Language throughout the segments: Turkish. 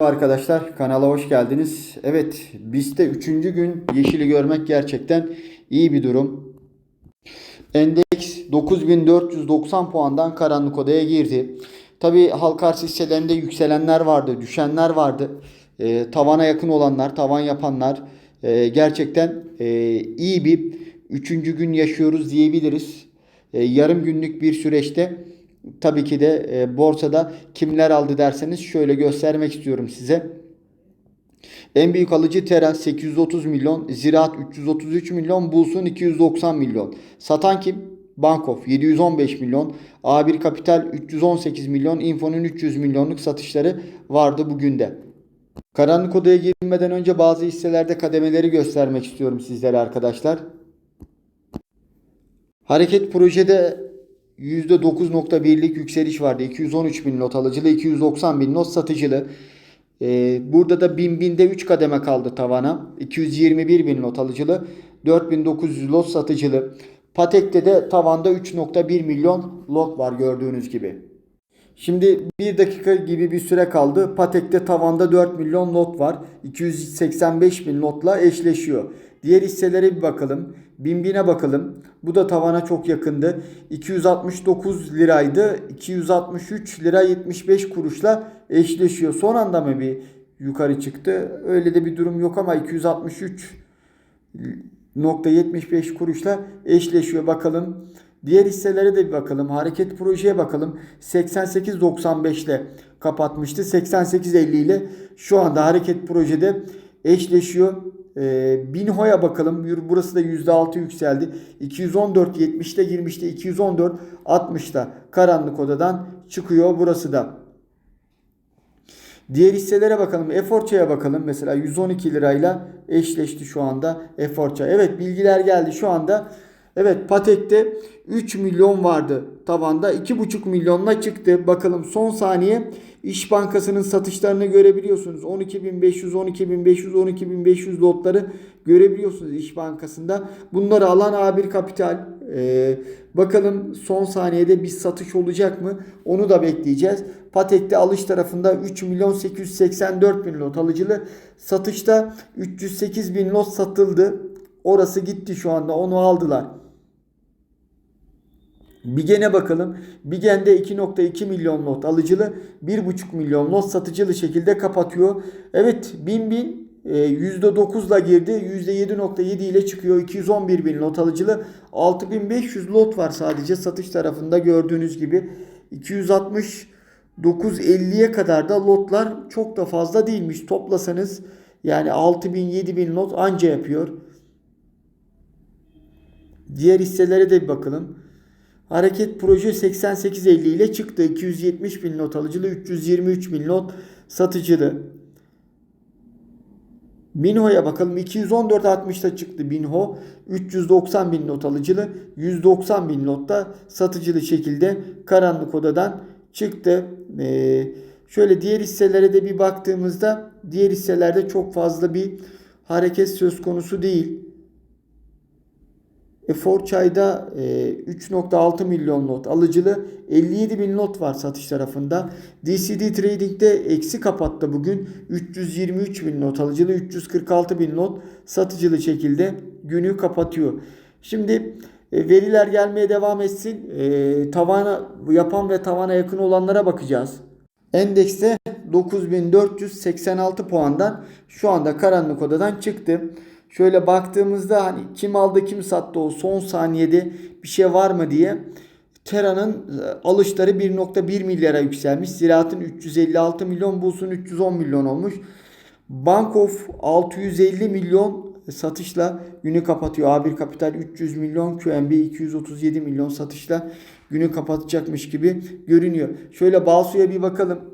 Arkadaşlar kanala hoş geldiniz. Evet BIST'te 3. gün yeşili görmek gerçekten iyi bir durum. Endeks 9490 puandan karanlık odaya girdi. Tabi halka arz hisselerinde yükselenler vardı, düşenler vardı. Ee, tavana yakın olanlar, tavan yapanlar e, gerçekten e, iyi bir 3. gün yaşıyoruz diyebiliriz. E, yarım günlük bir süreçte tabii ki de e, borsada kimler aldı derseniz şöyle göstermek istiyorum size. En büyük alıcı Tera 830 milyon, Ziraat 333 milyon, Bulsun 290 milyon. Satan kim? Bankof 715 milyon, A1 Kapital 318 milyon, Info'nun 300 milyonluk satışları vardı bugün de. Karanlık odaya girmeden önce bazı hisselerde kademeleri göstermek istiyorum sizlere arkadaşlar. Hareket projede %9.1'lik yükseliş vardı. 213 bin not alıcılı, 290 bin not satıcılı. Ee, burada da 1000 binde 3 kademe kaldı tavana. 221 bin not alıcılı, 4900 lot satıcılı. Patek'te de tavanda 3.1 milyon lot var gördüğünüz gibi. Şimdi 1 dakika gibi bir süre kaldı. Patek'te tavanda 4 milyon lot var. 285 bin lotla eşleşiyor. Diğer hisselere bir bakalım. Binbin'e bakalım. Bu da tavana çok yakındı. 269 liraydı. 263 lira 75 kuruşla eşleşiyor. Son anda mı bir yukarı çıktı? Öyle de bir durum yok ama 263 .75 kuruşla eşleşiyor. Bakalım. Diğer hisselere de bir bakalım. Hareket projeye bakalım. 88.95 ile kapatmıştı. 88.50 ile şu anda hareket projede eşleşiyor. Ee, Binho'ya bakalım. Burası da %6 yükseldi. 214.70'te girmişti. 214.60'da karanlık odadan çıkıyor burası da. Diğer hisselere bakalım. Eforça'ya bakalım. Mesela 112 lirayla eşleşti şu anda Eforça. Evet bilgiler geldi şu anda. Evet Patek'te 3 milyon vardı tabanda. 2,5 milyonla çıktı. Bakalım son saniye İş Bankası'nın satışlarını görebiliyorsunuz. 12.500, 12.500, 12.500 lotları görebiliyorsunuz İş Bankası'nda. Bunları alan A1 Kapital. Ee, bakalım son saniyede bir satış olacak mı? Onu da bekleyeceğiz. Patek'te alış tarafında 3 milyon 884 bin lot alıcılı. Satışta 308 bin lot satıldı. Orası gitti şu anda. Onu aldılar. Bigen'e bakalım. Bigen'de 2.2 milyon lot alıcılı, 1.5 milyon lot satıcılı şekilde kapatıyor. Evet bin bin %9'la girdi. %7.7 ile çıkıyor. 211 bin lot alıcılı. 6500 lot var sadece satış tarafında gördüğünüz gibi. 260 950'ye kadar da lotlar çok da fazla değilmiş. Toplasanız yani 6000 7000 lot anca yapıyor. Diğer hisselere de bir bakalım. Hareket proje 88.50 ile çıktı. 270 bin not alıcılı, 323 bin not satıcılı. Minho'ya bakalım. 214.60'da çıktı Minho. 390 bin not alıcılı, 190 bin notta satıcılı şekilde karanlık odadan çıktı. Ee, şöyle diğer hisselere de bir baktığımızda diğer hisselerde çok fazla bir hareket söz konusu değil. E, Forçay'da e, 3.6 milyon lot alıcılı 57 bin lot var satış tarafında. DCD Trading'de eksi kapattı bugün. 323 bin lot alıcılı 346 bin lot satıcılı şekilde günü kapatıyor. Şimdi e, veriler gelmeye devam etsin. E, tavana yapan ve tavana yakın olanlara bakacağız. Endekste 9486 puandan şu anda karanlık odadan çıktı. Şöyle baktığımızda hani kim aldı kim sattı o son saniyede bir şey var mı diye Tera'nın e, alışları 1.1 milyara yükselmiş. Ziraat'ın 356 milyon, Bulsun 310 milyon olmuş. Bankof 650 milyon satışla günü kapatıyor. A1 Kapital 300 milyon, QNB 237 milyon satışla günü kapatacakmış gibi görünüyor. Şöyle Balsu'ya bir bakalım.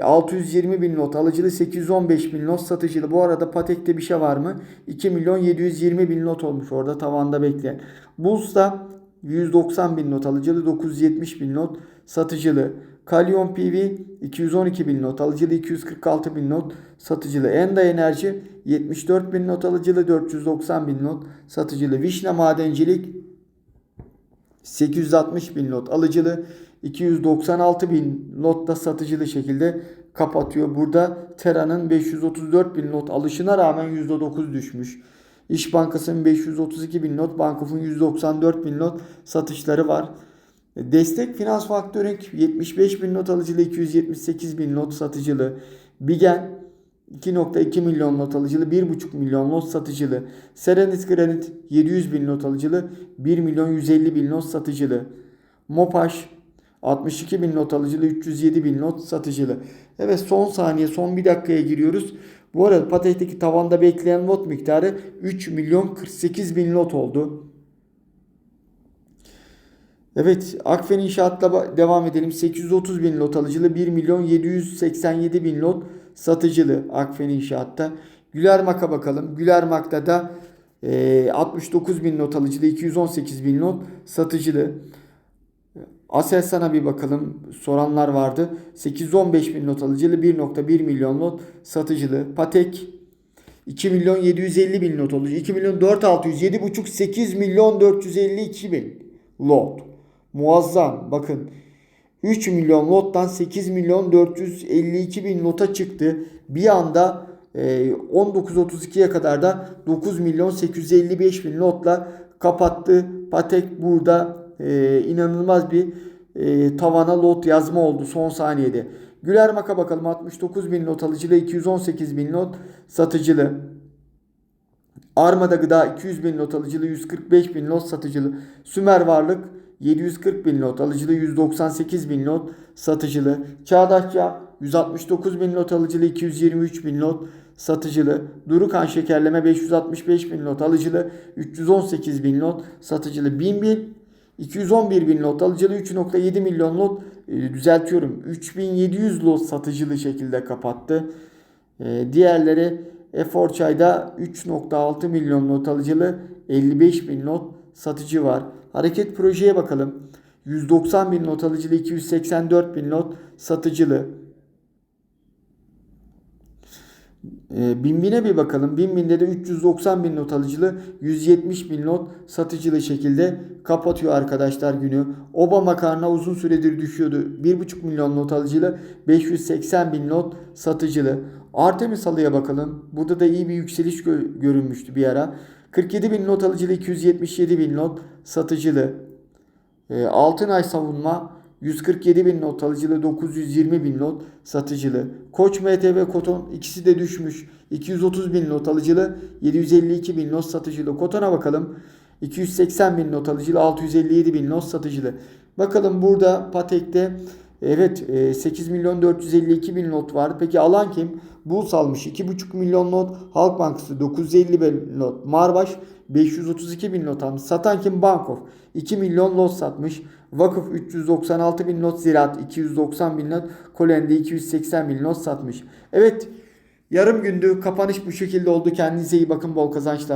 620 bin not alıcılı 815 bin not satıcılı. Bu arada Patek'te bir şey var mı? 2 milyon 720 bin not olmuş orada tavanda bekleyen. Buls'ta 190 bin not alıcılı 970 bin not satıcılı. Kalyon PV 212 bin not alıcılı 246 bin not satıcılı. Enda Enerji 74 bin not alıcılı 490 bin not satıcılı. Vişne Madencilik 860 bin not alıcılı 296 bin lotta satıcılı şekilde kapatıyor. Burada Tera'nın 534 bin not alışına rağmen %9 düşmüş. İş Bankası'nın 532 bin not, Bankof'un 194 bin not satışları var. Destek Finans Faktörünk 75 bin not alıcılı 278 bin not satıcılı. Bigen 2.2 milyon not alıcılı 1.5 milyon not satıcılı. Serenit Granit 700 bin not alıcılı 1 milyon 150 bin not satıcılı. Mopaş 62 bin not alıcılı 307 bin not satıcılı. Evet son saniye son bir dakikaya giriyoruz. Bu arada Patek'teki tavanda bekleyen lot miktarı 3 milyon 48 bin lot oldu. Evet Akfen İnşaat'la devam edelim. 830 bin lot alıcılı 1 milyon 787 bin lot satıcılı Akfen İnşaat'ta. Gülermak'a bakalım. Gülermak'ta da e, 69 bin not alıcılı 218 bin not satıcılı. Aselsan'a bir bakalım. Soranlar vardı. 815 bin not alıcılı 1.1 milyon not satıcılı. Patek 2 milyon 750 bin not alıcı. 2 milyon 4600 7.5 8 milyon 452 bin lot. Muazzam. Bakın 3 milyon lottan 8 milyon 452 bin nota çıktı. Bir anda e, 19.32'ye kadar da 9 milyon 855 bin notla kapattı. Patek burada e, inanılmaz bir e, tavana lot yazma oldu son saniyede. Güler Mak'a bakalım 69 bin not alıcılı 218 bin not satıcılı. Armada Gıda 200 bin not alıcılı 145 bin not satıcılı. Sümer Varlık 740 bin not alıcılı 198 bin not satıcılı. Çağdaşça 169 bin not alıcılı 223 bin not satıcılı. Durukan Şekerleme 565 bin not alıcılı 318 bin not satıcılı. Bin bin 211 bin lot alıcılı 3.7 milyon lot e, düzeltiyorum 3700 lot satıcılı şekilde kapattı. E, diğerleri Efor Çay'da 3.6 milyon not alıcılı 55 bin not satıcı var. Hareket projeye bakalım. 190 bin not alıcılı 284 bin not satıcılı. E, Binbin'e bir bakalım. Binbin'de de 390 bin not alıcılı 170 bin not satıcılı şekilde kapatıyor arkadaşlar günü. Oba makarna uzun süredir düşüyordu. 1,5 milyon not alıcılı 580 bin not satıcılı. Artemis halıya bakalım. Burada da iyi bir yükseliş gö- görünmüştü bir ara. 47 bin not alıcılı 277 bin not satıcılı. E, Altınay savunma 147 bin not alıcılı 920 bin not satıcılı. Koç MTV Koton ikisi de düşmüş. 230 bin not alıcılı 752 bin not satıcılı. Koton'a bakalım. 280 bin not alıcılı 657 bin not satıcılı. Bakalım burada Patek'te evet e, 8 milyon 452 bin not var. Peki alan kim? Buls almış 2,5 milyon not. Halk Bankası 950 bin not. Marbaş 532 bin not almış. Satan kim? Bankof. 2 milyon lot satmış. Vakıf 396 bin not. Ziraat 290 bin not. Kolendi 280 bin not satmış. Evet yarım gündü. Kapanış bu şekilde oldu. Kendinize iyi bakın. Bol kazançlar.